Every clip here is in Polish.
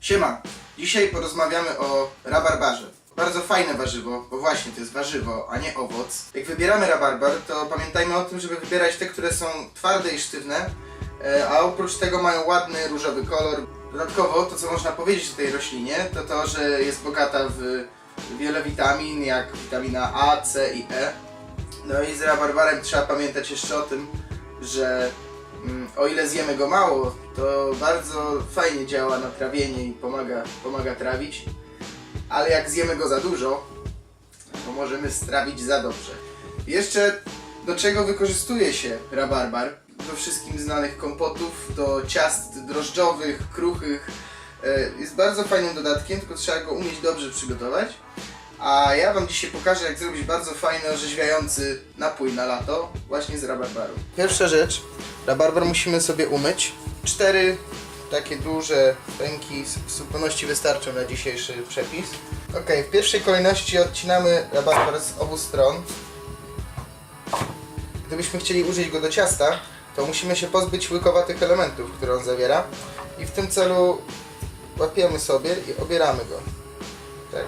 Siema, dzisiaj porozmawiamy o rabarbarze. Bardzo fajne warzywo, bo właśnie to jest warzywo, a nie owoc. Jak wybieramy rabarbar, to pamiętajmy o tym, żeby wybierać te, które są twarde i sztywne, e, a oprócz tego mają ładny różowy kolor. Dodatkowo to, co można powiedzieć o tej roślinie, to to, że jest bogata w wiele witamin, jak witamina A, C i E. No i z rabarbarem trzeba pamiętać jeszcze o tym, że mm, o ile zjemy go mało, to bardzo fajnie działa na trawienie i pomaga, pomaga trawić, ale jak zjemy go za dużo, to możemy strawić za dobrze. Jeszcze do czego wykorzystuje się rabarbar? Do wszystkim znanych kompotów, do ciast drożdżowych, kruchych. E, Jest bardzo fajnym dodatkiem, tylko trzeba go umieć dobrze przygotować. A ja Wam dzisiaj pokażę, jak zrobić bardzo fajny, orzeźwiający napój na lato, właśnie z rabarbaru. Pierwsza rzecz, rabarbar musimy sobie umyć. Cztery takie duże ręki w zupełności wystarczą na dzisiejszy przepis. Ok, w pierwszej kolejności odcinamy rabarbar z obu stron. Gdybyśmy chcieli użyć go do ciasta, to musimy się pozbyć łykowatych elementów, które on zawiera. I w tym celu łapiemy sobie i obieramy go. Tak.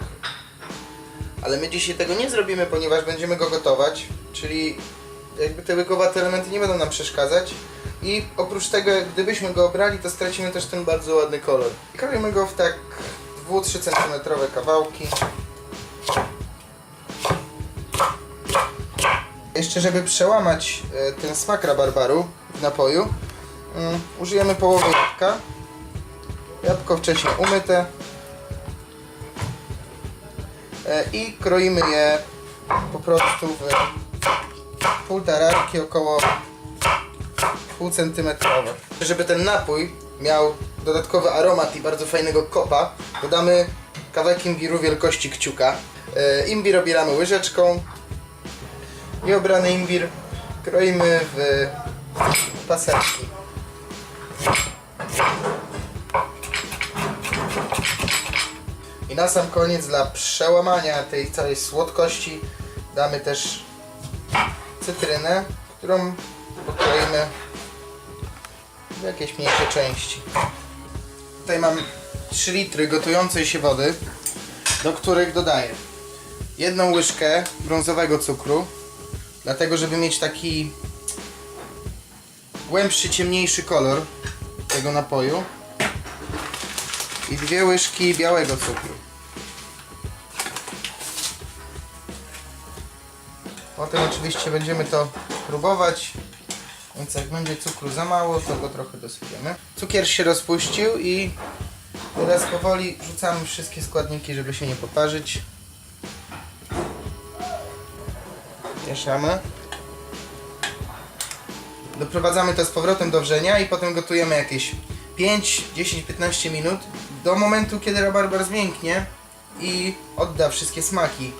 Ale my dzisiaj tego nie zrobimy, ponieważ będziemy go gotować, czyli jakby te łykowate elementy nie będą nam przeszkadzać. I oprócz tego, gdybyśmy go obrali, to stracimy też ten bardzo ładny kolor. I kroimy go w tak 2-3 cm kawałki. Jeszcze żeby przełamać e, ten smak rabarbaru w napoju, mm, użyjemy połowy jabłka. Jabłko wcześniej umyte. E, I kroimy je po prostu w półtararki około pół centymetrowe. Żeby ten napój miał dodatkowy aromat i bardzo fajnego kopa, dodamy kawałek imbiru wielkości kciuka. E, Imbir obieramy łyżeczką i obrany imbir kroimy w paseczki. I na sam koniec dla przełamania tej całej słodkości damy też cytrynę, którą pokroimy w jakieś mniejsze części. Tutaj mam 3 litry gotującej się wody, do których dodaję jedną łyżkę brązowego cukru, dlatego żeby mieć taki głębszy, ciemniejszy kolor tego napoju i dwie łyżki białego cukru. Potem oczywiście będziemy to próbować, więc jak będzie cukru za mało, to go trochę dosypiemy. Cukier się rozpuścił i teraz powoli rzucamy wszystkie składniki, żeby się nie poparzyć. Mieszamy. Doprowadzamy to z powrotem do wrzenia i potem gotujemy jakieś 5, 10, 15 minut do momentu, kiedy rabarbar zmięknie i odda wszystkie smaki.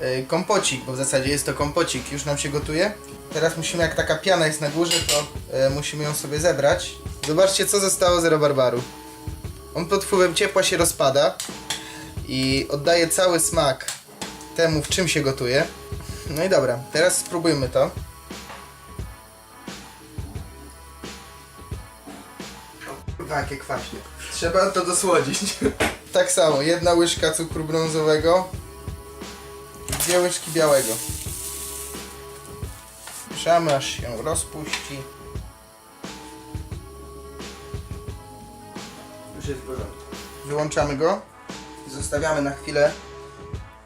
Yy, Kompocik, bo w zasadzie jest to kompocik, już nam się gotuje. Teraz musimy, jak taka piana jest na górze, to yy, musimy ją sobie zebrać. Zobaczcie, co zostało z rabarbaru. On pod wpływem ciepła się rozpada i oddaje cały smak temu, w czym się gotuje. No i dobra, teraz spróbujmy to. Jakie kwaśnie. Trzeba to dosłodzić. tak samo, jedna łyżka cukru brązowego, dwie łyżki białego. Mieszamy, aż się rozpuści. Już jest w porządku. Wyłączamy go i zostawiamy na chwilę,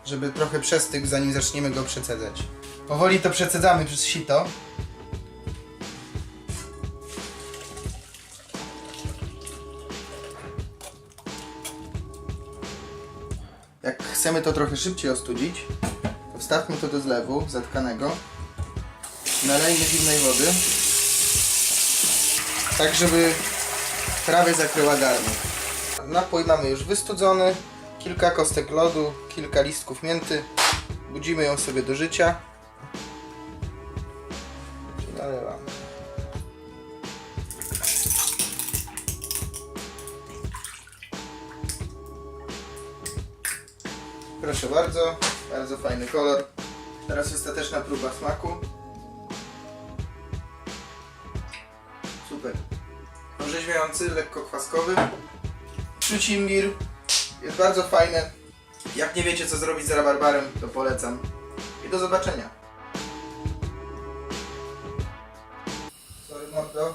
żeby trochę przestygł, zanim zaczniemy go przecedzać. Powoli to przecedzamy przez sito. Jak chcemy to trochę szybciej ostudzić, to wstawmy to do zlewu zatkanego. Nalejmy zimnej wody. Tak, żeby prawie zakryła garnek. Napój mamy już wystudzony. Kilka kostek lodu, kilka listków mięty. Budzimy ją sobie do życia. I Proszę bardzo, bardzo fajny kolor. Teraz ostateczna próba smaku. Super. Orzeźwiający, lekko kwaskowy. Czuć. Jest bardzo fajne. Jak nie wiecie co zrobić z rabarbarem, to polecam. I do zobaczenia. Sorry mordo.